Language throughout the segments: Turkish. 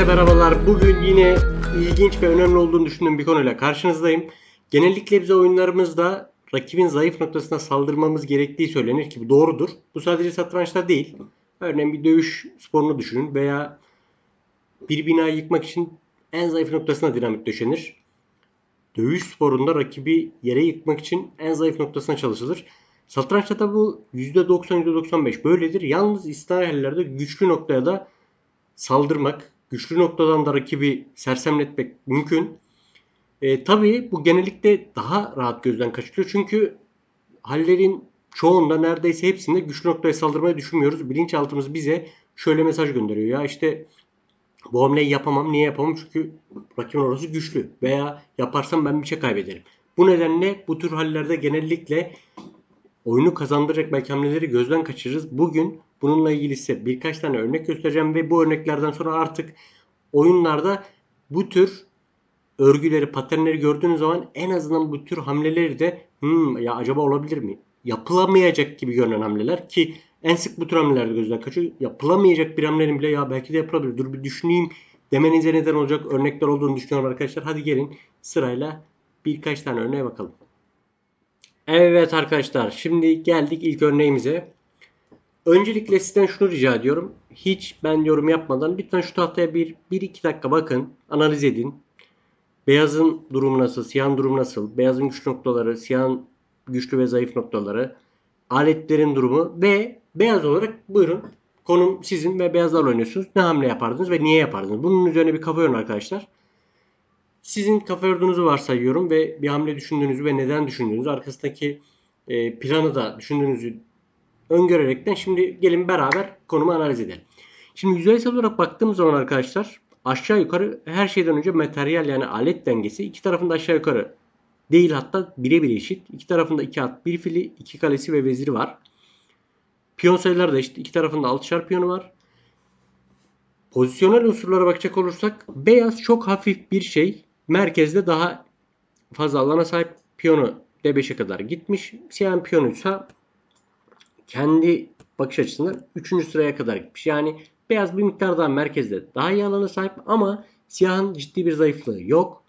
Herkese merhabalar. Bugün yine ilginç ve önemli olduğunu düşündüğüm bir konuyla karşınızdayım. Genellikle bize oyunlarımızda rakibin zayıf noktasına saldırmamız gerektiği söylenir ki bu doğrudur. Bu sadece satrançta değil. Örneğin bir dövüş sporunu düşünün veya bir binayı yıkmak için en zayıf noktasına dinamit döşenir. Dövüş sporunda rakibi yere yıkmak için en zayıf noktasına çalışılır. Satrançta da bu %90 %95 böyledir. Yalnız istisnai hallerde güçlü noktaya da saldırmak, güçlü noktadan da rakibi sersemletmek mümkün. E, tabii bu genellikle daha rahat gözden kaçırıyor. Çünkü hallerin çoğunda neredeyse hepsinde güçlü noktaya saldırmayı düşünmüyoruz. Bilinçaltımız bize şöyle mesaj gönderiyor. Ya işte bu hamleyi yapamam. Niye yapamam? Çünkü rakibin orası güçlü. Veya yaparsam ben bir şey kaybederim. Bu nedenle bu tür hallerde genellikle oyunu kazandıracak hamleleri gözden kaçırırız. Bugün bununla ilgili size birkaç tane örnek göstereceğim ve bu örneklerden sonra artık oyunlarda bu tür örgüleri, paternleri gördüğünüz zaman en azından bu tür hamleleri de hmm, ya acaba olabilir mi? Yapılamayacak gibi görünen hamleler ki en sık bu tür hamlelerde gözden kaçıyor. Yapılamayacak bir hamlenin bile ya belki de yapılabilir. Dur bir düşüneyim demenize neden olacak örnekler olduğunu düşünüyorum arkadaşlar. Hadi gelin sırayla birkaç tane örneğe bakalım. Evet arkadaşlar şimdi geldik ilk örneğimize. Öncelikle sizden şunu rica ediyorum. Hiç ben yorum yapmadan lütfen şu tahtaya bir, bir iki dakika bakın. Analiz edin. Beyazın durumu nasıl? Siyahın durumu nasıl? Beyazın güçlü noktaları, siyahın güçlü ve zayıf noktaları. Aletlerin durumu ve beyaz olarak buyurun. Konum sizin ve beyazlarla oynuyorsunuz. Ne hamle yapardınız ve niye yapardınız? Bunun üzerine bir kafa yorun arkadaşlar. Sizin kafa yorduğunuzu varsayıyorum ve bir hamle düşündüğünüzü ve neden düşündüğünüzü, arkasındaki e, planı da düşündüğünüzü öngörerekten şimdi gelin beraber konumu analiz edelim. Şimdi yüzeysel olarak baktığımız zaman arkadaşlar aşağı yukarı her şeyden önce materyal yani alet dengesi iki tarafında aşağı yukarı değil hatta birebir eşit. İki tarafında iki at, bir fili, iki kalesi ve veziri var. Piyon sayıları da eşit. İki tarafında altışar piyonu var. Pozisyonel unsurlara bakacak olursak beyaz çok hafif bir şey. Merkezde daha fazla alana sahip piyonu D5'e kadar gitmiş. Siyahın piyonuysa kendi bakış açısından 3. sıraya kadar gitmiş. Yani beyaz bir miktar daha merkezde daha iyi alana sahip ama siyahın ciddi bir zayıflığı yok.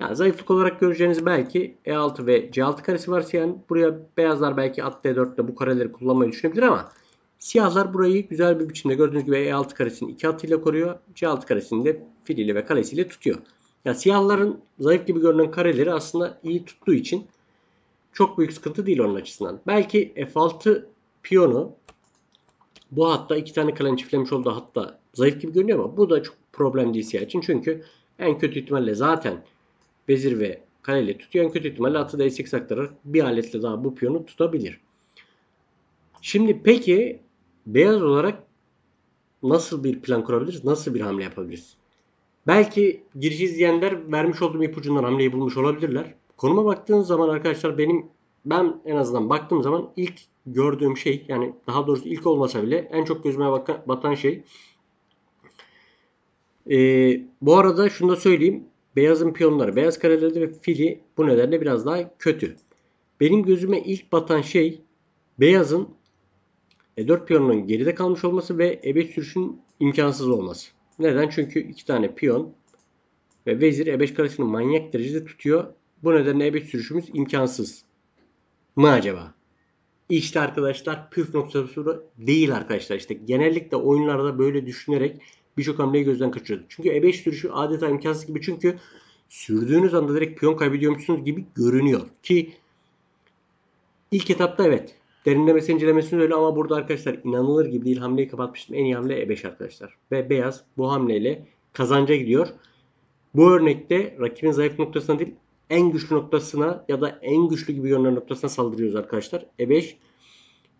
Yani zayıflık olarak göreceğiniz belki E6 ve C6 karesi var siyahın. Buraya beyazlar belki at D4 ile bu kareleri kullanmayı düşünebilir ama siyahlar burayı güzel bir biçimde gördüğünüz gibi E6 karesini 2 atıyla koruyor. C6 karesini de filiyle ve kalesiyle tutuyor. Yani siyahların zayıf gibi görünen kareleri aslında iyi tuttuğu için çok büyük sıkıntı değil onun açısından. Belki F6 piyonu bu hatta iki tane kalen çiftlemiş olduğu hatta zayıf gibi görünüyor ama bu da çok problem değil siyah için. Çünkü en kötü ihtimalle zaten vezir ve kaleyle tutuyor. En kötü ihtimalle atı da E8 aktararak bir aletle daha bu piyonu tutabilir. Şimdi peki beyaz olarak nasıl bir plan kurabiliriz? Nasıl bir hamle yapabiliriz? Belki giriş izleyenler vermiş olduğum ipucundan hamleyi bulmuş olabilirler. Konuma baktığınız zaman arkadaşlar benim ben en azından baktığım zaman ilk gördüğüm şey yani daha doğrusu ilk olmasa bile en çok gözüme batan şey ee, bu arada şunu da söyleyeyim. Beyazın piyonları, beyaz kareleri ve fili bu nedenle biraz daha kötü. Benim gözüme ilk batan şey beyazın E4 piyonunun geride kalmış olması ve E5 sürüşün imkansız olması. Neden? Çünkü iki tane piyon ve vezir E5 karesini manyak derecede tutuyor. Bu nedenle E5 sürüşümüz imkansız mı acaba? İşte arkadaşlar püf noktası değil arkadaşlar. İşte genellikle oyunlarda böyle düşünerek birçok hamleyi gözden kaçırıyorduk. Çünkü E5 sürüşü adeta imkansız gibi. Çünkü sürdüğünüz anda direkt piyon kaybediyormuşsunuz gibi görünüyor. Ki ilk etapta evet derinlemesi incelemesini öyle ama burada arkadaşlar inanılır gibi değil. Hamleyi kapatmıştım. En iyi hamle E5 arkadaşlar. Ve beyaz bu hamleyle kazanca gidiyor. Bu örnekte rakibin zayıf noktasına değil en güçlü noktasına ya da en güçlü gibi görünen noktasına saldırıyoruz arkadaşlar. E5.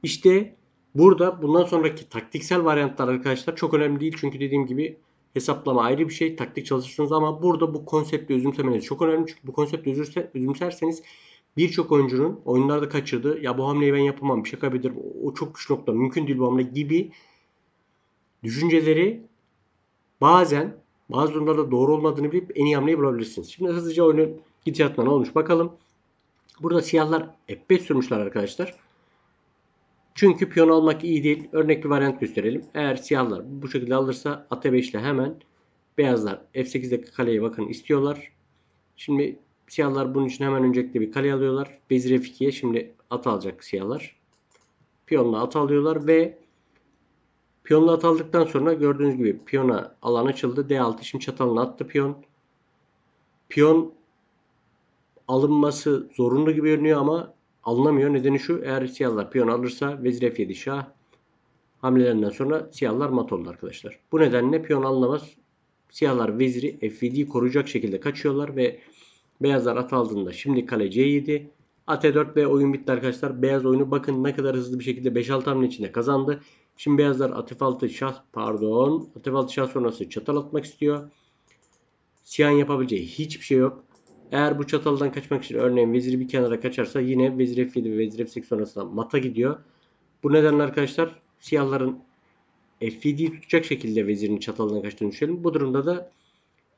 İşte burada bundan sonraki taktiksel varyantlar arkadaşlar çok önemli değil. Çünkü dediğim gibi hesaplama ayrı bir şey. Taktik çalışırsınız ama burada bu konsepti özümsemeniz çok önemli. Çünkü bu konsepti özümserseniz birçok oyuncunun oyunlarda kaçırdığı ya bu hamleyi ben yapamam şey kaybederim o çok güçlü nokta mümkün değil bu hamle gibi düşünceleri bazen bazı durumlarda doğru olmadığını bilip en iyi hamleyi bulabilirsiniz. Şimdi hızlıca oyunun gidişatına ne olmuş bakalım. Burada siyahlar F5 sürmüşler arkadaşlar. Çünkü piyon almak iyi değil. Örnek bir varyant gösterelim. Eğer siyahlar bu şekilde alırsa at 5 ile hemen Beyazlar F8'deki kaleyi bakın istiyorlar. Şimdi siyahlar bunun için hemen öncelikle bir kale alıyorlar. Vezir F2'ye şimdi at alacak siyahlar. Piyonla at alıyorlar ve piyonla at aldıktan sonra gördüğünüz gibi piyona alan açıldı. D6 şimdi çatalını attı piyon. Piyon alınması zorunlu gibi görünüyor ama alınamıyor. Nedeni şu eğer siyahlar piyon alırsa vezir F7 şah hamlelerinden sonra siyahlar mat oldu arkadaşlar. Bu nedenle piyon alınamaz. Siyahlar veziri F7'yi koruyacak şekilde kaçıyorlar ve beyazlar at aldığında şimdi kale C7 at E4 ve oyun bitti arkadaşlar. Beyaz oyunu bakın ne kadar hızlı bir şekilde 5-6 hamle içinde kazandı. Şimdi beyazlar at F6 şah pardon at F6 şah sonrası çatal atmak istiyor. Siyahın yapabileceği hiçbir şey yok. Eğer bu çataldan kaçmak için örneğin veziri bir kenara kaçarsa yine vezir F7 ve vezir F8 sonrasında mata gidiyor. Bu nedenle arkadaşlar siyahların F7'yi tutacak şekilde vezirin çataldan kaçtığını düşünelim. Bu durumda da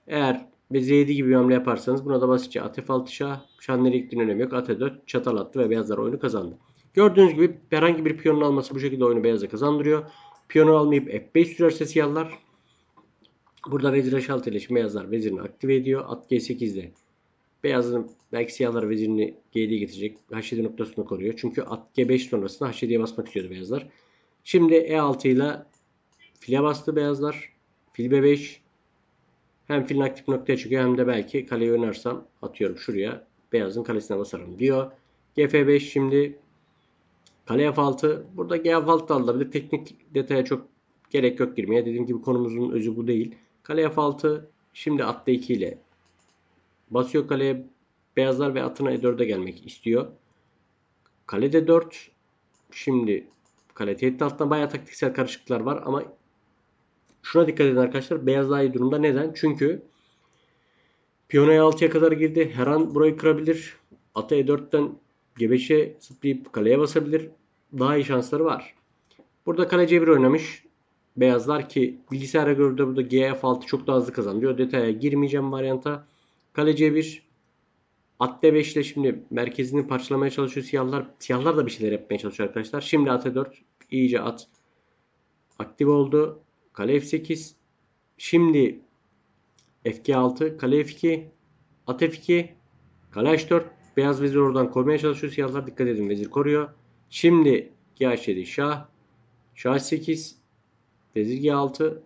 eğer vezir 7 gibi bir hamle yaparsanız buna da basitçe at F6 şah, şah nereye önemi yok. At E4 çatal attı ve beyazlar oyunu kazandı. Gördüğünüz gibi herhangi bir piyonun alması bu şekilde oyunu beyaza kazandırıyor. Piyonu almayıp F5 sürerse siyahlar burada vezir H6 ile beyazlar vezirini aktive ediyor. At G8'de beyazın belki siyahlar vezirini G7'ye getirecek. H7 noktasını koruyor. Çünkü at G5 sonrasında H7'ye basmak istiyordu beyazlar. Şimdi E6 ile file bastı beyazlar. Fil B5 hem filin aktif noktaya çıkıyor hem de belki kaleyi oynarsam atıyorum şuraya beyazın kalesine basarım diyor. GF5 şimdi kale F6. Burada G F6 da alınabilir. Teknik detaya çok gerek yok girmeye. Dediğim gibi konumuzun özü bu değil. Kale F6 şimdi at D2 ile basıyor kaleye beyazlar ve atına E4'e gelmek istiyor. Kale D4 şimdi kale tehdit altında bayağı taktiksel karışıklıklar var ama şuna dikkat edin arkadaşlar. Beyaz daha iyi durumda. Neden? Çünkü piyano E6'ya kadar girdi. Her an burayı kırabilir. Ata E4'ten G5'e zıplayıp kaleye basabilir. Daha iyi şansları var. Burada kale C1 oynamış. Beyazlar ki bilgisayara göre de burada GF6 çok daha hızlı kazanıyor. Detaya girmeyeceğim varyanta. Kale C1 At D5 ile şimdi merkezini parçalamaya çalışıyor siyahlar. Siyahlar da bir şeyler yapmaya çalışıyor arkadaşlar. Şimdi at E4 iyice at aktif oldu. Kale F8 şimdi Fg6 kale F2 at F2 kale H4 beyaz vezir oradan korumaya çalışıyor. Siyahlar dikkat edin vezir koruyor. Şimdi G7 şah şah 8 vezir G6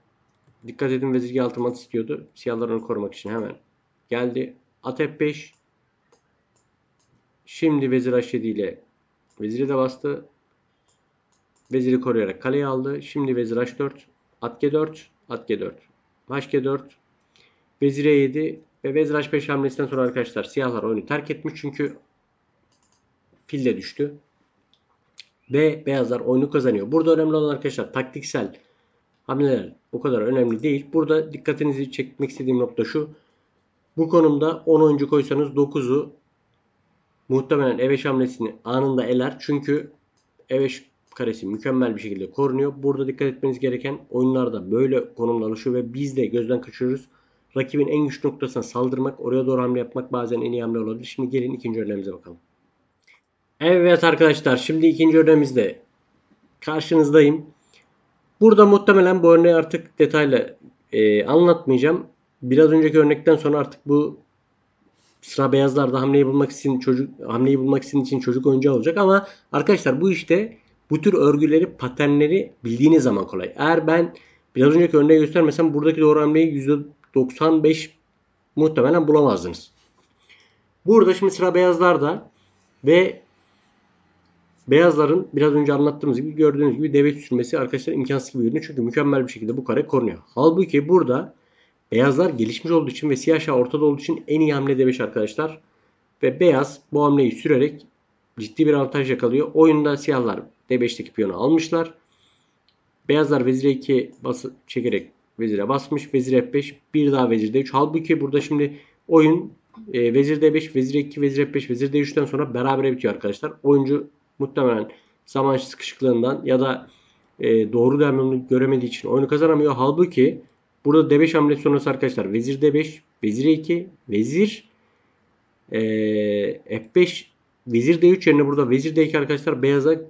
dikkat edin vezir G6 mat istiyordu. Siyahlar onu korumak için hemen geldi. At F5 Şimdi vezir H7 ile veziri de bastı. Veziri koruyarak kaleyi aldı. Şimdi vezir H4, at G4, at G4, H4, vezir E7 ve vezir H5 hamlesinden sonra arkadaşlar siyahlar oyunu terk etmiş çünkü fil de düştü. Ve beyazlar oyunu kazanıyor. Burada önemli olan arkadaşlar taktiksel hamleler o kadar önemli değil. Burada dikkatinizi çekmek istediğim nokta şu. Bu konumda 10 oyuncu koysanız 9'u muhtemelen E5 hamlesini anında eler. Çünkü E5 karesi mükemmel bir şekilde korunuyor. Burada dikkat etmeniz gereken oyunlarda böyle konumlar oluşuyor ve biz de gözden kaçırıyoruz. Rakibin en güçlü noktasına saldırmak, oraya doğru hamle yapmak bazen en iyi hamle olabilir. Şimdi gelin ikinci örneğimize bakalım. Evet arkadaşlar şimdi ikinci örneğimizde karşınızdayım. Burada muhtemelen bu örneği artık detaylı e, anlatmayacağım. Biraz önceki örnekten sonra artık bu sıra beyazlarda hamleyi bulmak için çocuk hamleyi bulmak için için çocuk oyuncağı olacak ama arkadaşlar bu işte bu tür örgüleri, paternleri bildiğiniz zaman kolay. Eğer ben biraz önceki örneği göstermesem buradaki doğru hamleyi %95 muhtemelen bulamazdınız. Burada şimdi sıra beyazlarda ve beyazların biraz önce anlattığımız gibi gördüğünüz gibi D5 sürmesi arkadaşlar imkansız gibi görünüyor. Çünkü mükemmel bir şekilde bu kare korunuyor. Halbuki burada Beyazlar gelişmiş olduğu için ve siyah ortada olduğu için en iyi hamle D5 arkadaşlar. Ve beyaz bu hamleyi sürerek ciddi bir avantaj yakalıyor. Oyunda siyahlar D5'teki piyonu almışlar. Beyazlar vezir 2 bası çekerek vezire basmış. Vezir F5 bir daha vezir D3. Halbuki burada şimdi oyun e, vezir D5, vezir 2, vezir F5, vezir D3'ten sonra beraber bitiyor arkadaşlar. Oyuncu muhtemelen zaman sıkışıklığından ya da e, doğru devamını göremediği için oyunu kazanamıyor. Halbuki Burada D5 hamlesi sonrası arkadaşlar vezir D5, vezir E2, vezir e, F5, vezir D3 yerine burada vezir D2 arkadaşlar beyaza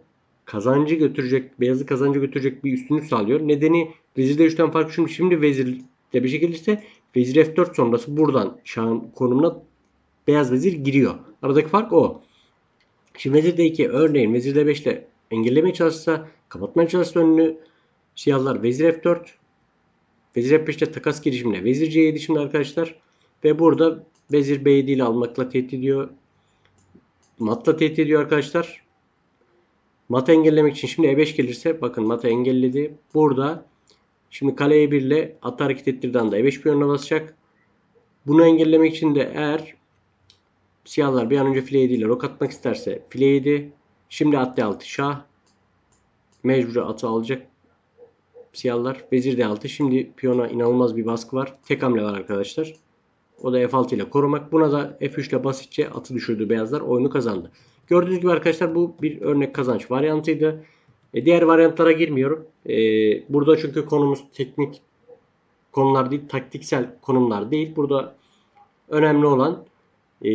kazancı götürecek, beyazı kazancı götürecek bir üstünlük sağlıyor. Nedeni vezir D3'ten farklı şimdi, şimdi vezir D5'e gelirse Vezir F4 sonrası buradan şahın konumuna beyaz vezir giriyor. Aradaki fark o. Şimdi vezir D2 örneğin vezir D5 ile engellemeye çalışsa, kapatmaya çalışsa önünü siyahlar vezir F4 vezir F5'te takas girişimine vezir C7 şimdi arkadaşlar ve burada vezir B7 ile almakla tehdit ediyor. Matla tehdit ediyor arkadaşlar. Matı engellemek için şimdi E5 gelirse bakın matı engelledi. Burada şimdi kale E1 ile at hareket ettirdiği anda E5 piyonuna basacak. Bunu engellemek için de eğer siyahlar bir an önce file 7 ile rok atmak isterse file 7 şimdi at D6 şah mecbur atı alacak siyahlar. Vezir D6 şimdi piyona inanılmaz bir baskı var. Tek hamle var arkadaşlar. O da F6 ile korumak. Buna da F3 ile basitçe atı düşürdü beyazlar. Oyunu kazandı. Gördüğünüz gibi arkadaşlar bu bir örnek kazanç varyantıydı. E, diğer varyantlara girmiyorum. E, burada çünkü konumuz teknik konular değil, taktiksel konumlar değil. Burada önemli olan e,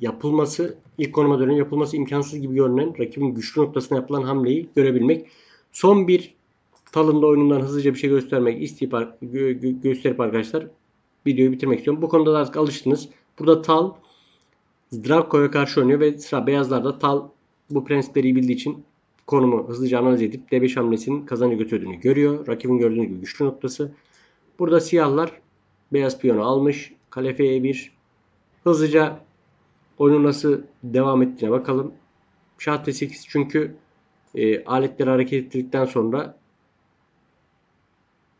yapılması, ilk konuma dönen yapılması imkansız gibi görünen rakibin güçlü noktasına yapılan hamleyi görebilmek. Son bir talında oyunundan hızlıca bir şey göstermek isteyip gö- gö- gösterip arkadaşlar videoyu bitirmek istiyorum. Bu konuda da artık alıştınız. Burada tal Draco'ya karşı oynuyor ve sıra beyazlarda tal bu prensipleri iyi bildiği için konumu hızlıca analiz edip D5 hamlesinin kazancı götürdüğünü görüyor. Rakibin gördüğünüz gibi güçlü noktası. Burada siyahlar beyaz piyonu almış. Kale F1 hızlıca oyunun nasıl devam ettiğine bakalım. Şah T8 çünkü e, aletleri hareket ettirdikten sonra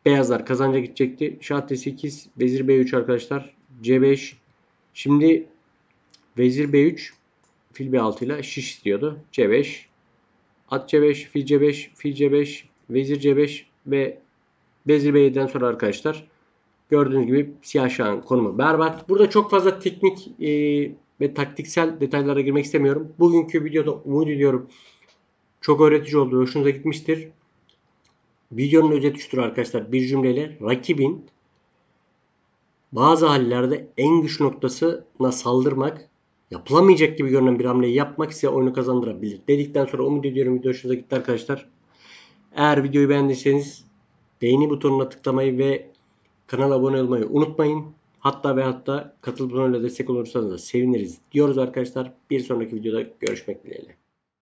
beyazlar kazanca gidecekti. Şah T8, Vezir B3 arkadaşlar. C5. Şimdi Vezir B3 fil B6 ile şiş istiyordu. C5 at C5 fil C5 fil C5 vezir C5 ve vezir B7'den sonra arkadaşlar gördüğünüz gibi siyah şahın konumu berbat. Burada çok fazla teknik e, ve taktiksel detaylara girmek istemiyorum. Bugünkü videoda umut ediyorum çok öğretici oldu. Hoşunuza gitmiştir. Videonun özeti şudur arkadaşlar. Bir cümleyle rakibin bazı hallerde en güç noktasına saldırmak yapılamayacak gibi görünen bir hamleyi yapmak size oyunu kazandırabilir. Dedikten sonra umut ediyorum video hoşunuza gitti arkadaşlar. Eğer videoyu beğendiyseniz beğeni butonuna tıklamayı ve kanala abone olmayı unutmayın. Hatta ve hatta katıl butonuyla destek olursanız da seviniriz diyoruz arkadaşlar. Bir sonraki videoda görüşmek dileğiyle.